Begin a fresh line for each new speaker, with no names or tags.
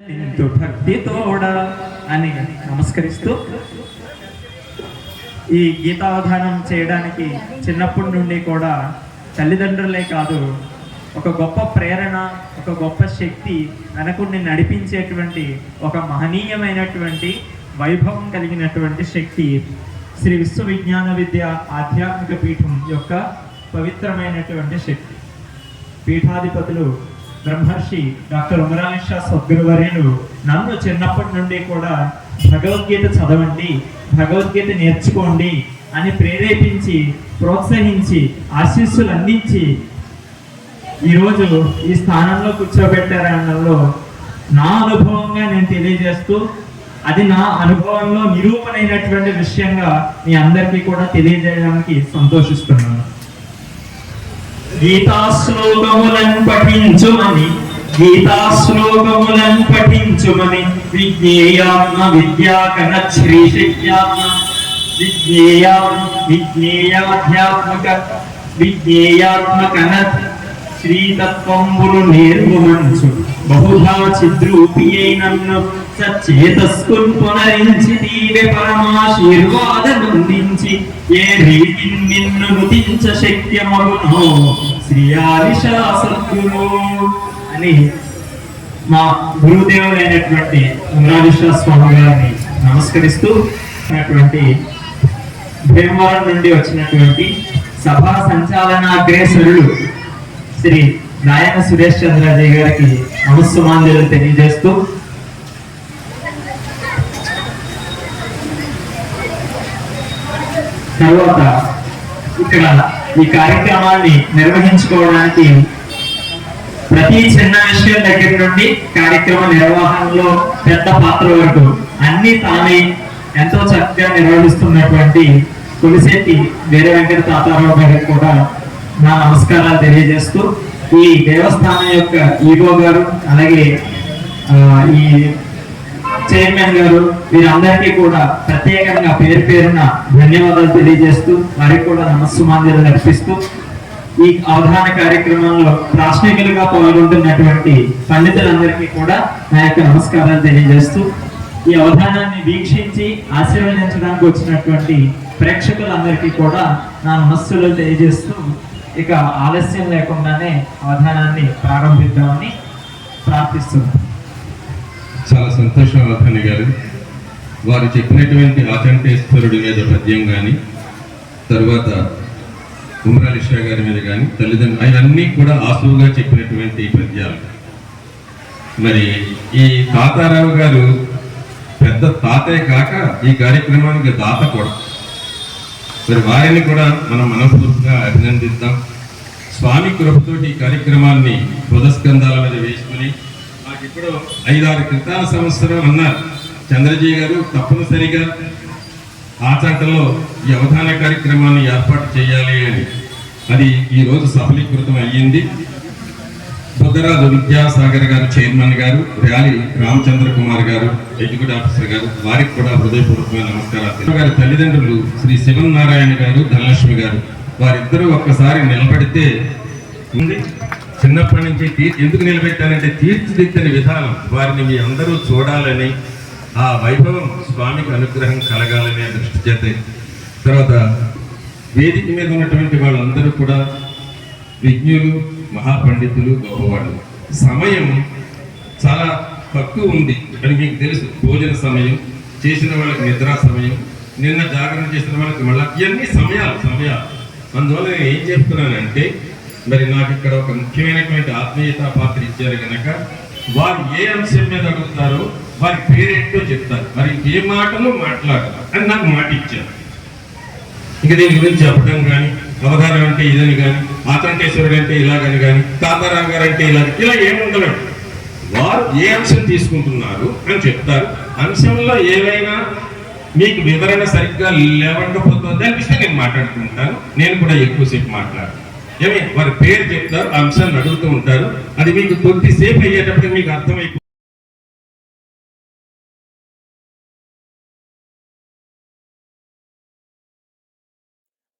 ఇందు భక్తి తోడ అని నమస్కరిస్తూ ఈ గీతావధానం చేయడానికి చిన్నప్పటి నుండి కూడా తల్లిదండ్రులే కాదు ఒక గొప్ప ప్రేరణ ఒక గొప్ప శక్తి వెనకుండి నడిపించేటువంటి ఒక మహనీయమైనటువంటి వైభవం కలిగినటువంటి శక్తి శ్రీ విశ్వవిజ్ఞాన విద్య ఆధ్యాత్మిక పీఠం యొక్క పవిత్రమైనటువంటి శక్తి. పీఠాధిపతులు బ్రహ్మర్షి డాక్టర్ ఉమరాలి షా సద్గురువర్యులు నన్ను చిన్నప్పటి నుండి కూడా భగవద్గీత చదవండి భగవద్గీత నేర్చుకోండి అని ప్రేరేపించి ప్రోత్సహించి ఆశీస్సులు అందించి ఈరోజు ఈ స్థానంలో కూర్చోబెట్టారనడంలో నా అనుభవంగా నేను తెలియజేస్తూ అది నా అనుభవంలో నిరూపణైనటువంటి విషయంగా మీ అందరికీ కూడా తెలియజేయడానికి సంతోషిస్తున్నాను. గీతా శ్లోకములను పఠించుమని గీతా శ్లోకములను పఠించుమని విజ్ఞేయాత్మ విద్యాకన శ్రీ శక్యాత్మ విజ్ఞేయా విజ్ఞేయాధ్యాత్మక విజ్ఞేయాత్మకన శ్రీతత్వంబులు నేర్పుమంచు బహుధా చిద్రూపియైనన్ను సచేతస్కున్ పునరించి నీవే పరమాశీర్వాదనుందించి ఏ రీతి నిన్ను నుతించ శక్యమగునో శ్రీ ఆదిశా సద్గురు అని మా గురుదేవులైనటువంటి ఉమరాదిశా స్వామి గారిని నమస్కరిస్తూ ఉన్నటువంటి భీమవరం నుండి వచ్చినటువంటి సభా సంచాలనాగ్రేసరులు శ్రీ నాయన సురేష్ చంద్రాజయ్ గారికి నమస్సుమాంజలు తెలియజేస్తూ తర్వాత ఇక్కడ ఈ కార్యక్రమాన్ని నిర్వహించుకోవడానికి ప్రతి చిన్న విషయం దగ్గర నుండి కార్యక్రమ నిర్వహణలో పెద్ద పాత్ర వరకు అన్ని తానే ఎంతో చక్కగా నిర్వహిస్తున్నటువంటి కులిశెట్టి వేరే వెంకట తాతారావు గారికి కూడా నా నమస్కారాలు తెలియజేస్తూ ఈ దేవస్థానం యొక్క ఈగో గారు అలాగే ఈ చైర్మన్ గారు వీరందరికీ కూడా ప్రత్యేకంగా పేరు పేరున ధన్యవాదాలు తెలియజేస్తూ వారికి కూడా నమస్సుమాంజలు నడిపిస్తూ ఈ అవధాన కార్యక్రమంలో ప్రాశ్నికులుగా పాల్గొంటున్నటువంటి పండితులందరికీ కూడా నా యొక్క నమస్కారాలు తెలియజేస్తూ ఈ అవధానాన్ని వీక్షించి ఆశీర్వదించడానికి వచ్చినటువంటి ప్రేక్షకులందరికీ కూడా నా నమస్సులు తెలియజేస్తూ ఇక ఆలస్యం లేకుండానే అవధానాన్ని ప్రారంభిద్దామని ప్రార్థిస్తున్నాను
చాలా సంతోషం అవధాని గారు. వారు చెప్పినటువంటి ఆచంటేశ్వరుడి మీద పద్యం కానీ తర్వాత ఉమ్రాలిషా గారి మీద కానీ తల్లిదండ్రులు అవన్నీ కూడా ఆసువుగా చెప్పినటువంటి పద్యాలు. మరి ఈ తాతారావు గారు పెద్ద తాతయ్య కాక ఈ కార్యక్రమానికి దాత కూడా. మరి వారిని కూడా మనం మనస్ఫూర్తిగా అభినందిద్దాం. స్వామి కృపతోటి ఈ కార్యక్రమాన్ని బుధస్కంధాల మీద వేసుకుని మాకు ఇప్పుడు ఐదారు క్రితాల సంవత్సరం అన్నారు చంద్రజీ గారు తప్పనిసరిగా ఆచాటలో ఈ అవధాన కార్యక్రమాన్ని ఏర్పాటు చేయాలి అని. అది ఈ రోజు సఫలీకృతం అయ్యింది. బుద్ధరాజు విద్యాసాగర్ గారు చైర్మన్ గారు ర్యాలీ రామచంద్ర కుమార్ గారు ఎగ్జిక్యూటివ్ ఆఫీసర్ గారు వారికి కూడా హృదయపూర్వకమైన నమస్కారాలు. గారి తల్లిదండ్రులు శ్రీ శివనారాయణ గారు ధనలక్ష్మి గారు వారిద్దరూ ఒక్కసారి నిలబడితే ఉంది. చిన్నప్పటి నుంచి ఎందుకు నిలబెట్టానంటే తీర్చిదిద్దని విధానం వారిని మీ అందరూ చూడాలని ఆ వైభవం స్వామికి అనుగ్రహం కలగాలనే దృష్టి చేత తర్వాత వేదిక మీద ఉన్నటువంటి వాళ్ళందరూ కూడా విజ్ఞులు మహాపండితులు గొప్పవాళ్ళు. సమయం చాలా తక్కువ ఉంది అని మీకు తెలుసు. భోజన సమయం చేసిన వాళ్ళకి నిద్రా సమయం నిన్న జాగరణ చేసిన వాళ్ళకి మళ్ళీ ఇవన్నీ సమయాలు సమయాలు. అందువల్ల నేను ఏం చెప్తున్నానంటే మరి నాకు ఇక్కడ ఒక ముఖ్యమైనటువంటి ఆత్మీయత పాత్ర ఇచ్చారు కనుక వారు ఏ అంశం మీద అడుగుతారో వారి పేరేంటో చెప్తారు. మరి ఏ మాటలో మాట్లాడాలి అని నాకు మాట ఇచ్చారు. ఇక దీని గురించి చెప్పడం కానీ అవధానం అంటే ఇదని కానీ మాతంటేశ్వరుడు అంటే ఇలాగని కానీ తాతారాం గారు అంటే ఇలా ఇలా ఏముండదు. వారు ఏ అంశం తీసుకుంటున్నారు అని చెప్తారు. అంశంలో ఏవైనా మీకు వివరణ సరిగ్గా లేవకపోతుంది అనిపిస్తే నేను మాట్లాడుతుంటాను నేను కూడా ఎక్కువసేపు మాట్లాడు ఏమే? వారి పేరు చెప్తారు అంశాన్ని అడుగుతూ ఉంటారు. అది మీకు కొద్దిసేపు అయ్యేటప్పటికి మీకు అర్థమైపోతుంది